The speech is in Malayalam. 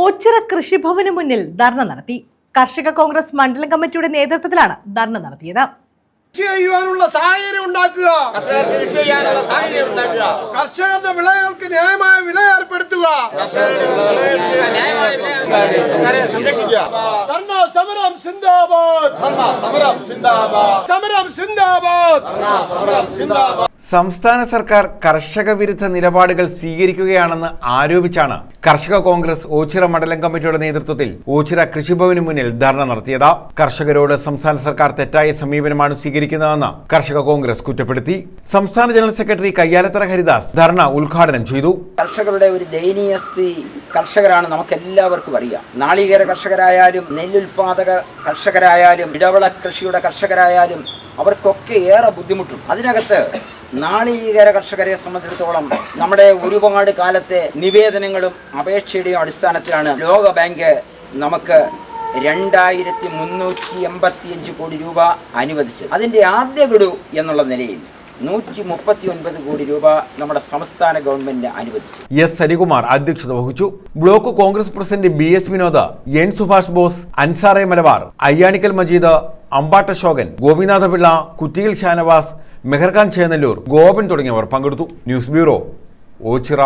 ഓച്ചിറ കൃഷിഭവന് മുന്നിൽ ധർണ നടത്തി. കർഷക കോൺഗ്രസ് മണ്ഡലം കമ്മിറ്റിയുടെ നേതൃത്വത്തിലാണ് ധർണ നടത്തിയത്. കൃഷി ചെയ്യുവാനുള്ള സാഹചര്യം ഉണ്ടാക്കുക. കർഷകർക്ക് കൃഷി ചെയ്യാനുള്ള സാഹചര്യം ഉണ്ടാക്കുക. കർഷകരുടെ വിളകൾക്ക് ന്യായമായ വില ഏർപ്പെടുത്തുക. കർഷകരുടെ വിളകൾക്ക് ന്യായമായ വില സംസ്ഥാന സർക്കാർ കർഷക വിരുദ്ധ നിലപാടുകൾ സ്വീകരിക്കുകയാണെന്ന് ആരോപിച്ചാണ് കർഷക കോൺഗ്രസ് ഓച്ചിറ മണ്ഡലം കമ്മിറ്റിയുടെ നേതൃത്വത്തിൽ ഓച്ചിറ കൃഷിഭവന് മുന്നിൽ ധർണ നടത്തിയത്. കർഷകരോട് സംസ്ഥാന സർക്കാർ തെറ്റായ സമീപനമാണ് സ്വീകരിക്കുന്നതെന്ന് കർഷക കോൺഗ്രസ് കുറ്റപ്പെടുത്തി. സംസ്ഥാന ജനറൽ സെക്രട്ടറി കയ്യാലത്തറ ഹരിദാസ് ധർണ ഉദ്ഘാടനം ചെയ്തു. കർഷകരുടെ ഒരു ദയനീയ സ്ഥിതി കർഷകരാണ് നമുക്ക് എല്ലാവർക്കും അറിയാം. നാളികേര കർഷകരായാലും നെല്ലുൽപാദക കർഷകരായാലും ഇടവള കൃഷിയുടെ കർഷകരായാലും അവർക്കൊക്കെ ഏറെ ബുദ്ധിമുട്ടും. അതിനകത്ത് നാളികേര കർഷകരെ സംബന്ധിച്ചിടത്തോളം നമ്മുടെ ഒരുപാട് കാലത്തെ നിവേദനങ്ങളും അപേക്ഷയുടെയും അടിസ്ഥാനത്തിലാണ് ലോക ബാങ്ക് നമുക്ക് രണ്ടായിരത്തി മുന്നൂറ്റി എൺപത്തിയഞ്ച് കോടി രൂപ അനുവദിച്ചത്. അതിന്റെ ആദ്യ ഗഡു എന്നുള്ള നിലയിൽ നൂറ്റി മുപ്പത്തി ഒൻപത് കോടി രൂപ നമ്മുടെ സംസ്ഥാന ഗവൺമെന്റ് അനുവദിച്ചു. എസ് ഹരികുമാർ അധ്യക്ഷത വഹിച്ചു. Block Congress president B S Vinod N Subhash Bose അൻസാറെ Malabar Ayyanikkal Majeed അമ്പാട്ട ശോകൻ ഗോപിനാഥ പിള്ള കുറ്റിയിൽ ഷാനവാസ് മെഹർഖാൻ ചേന്നല്ലൂർ ഗോപൻ തുടങ്ങിയവർ പങ്കെടുത്തു. News bureau Ochira.